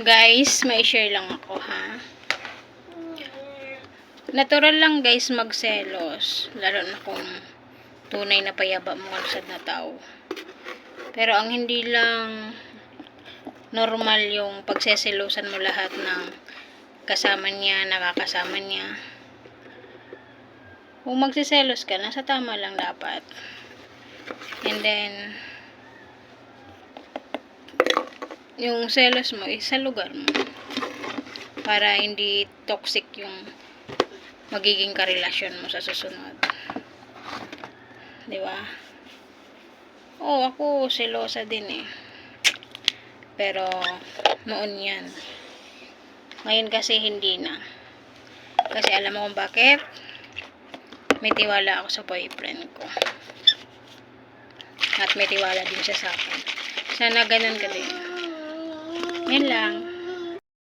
Guys, may share lang ako ha. Natural lang guys magselos. Lalo na kung tunay na payaba mo kalsad na tao. Pero ang hindi lang normal yung pagseselosan mo lahat ng kasama niya, nakakasama niya. Kung magsiselos ka, nasa tama lang dapat. And then, yung selos mo is sa lugar mo. Para hindi toxic yung magiging karelasyon mo sa susunod. Di ba? Oo, ako selosa din eh. Pero, noon yan. Ngayon kasi hindi na. Kasi alam mo kung bakit? May tiwala ako sa boyfriend ko. At may tiwala din siya sa akin. Sana ganun ka din. Yan lang.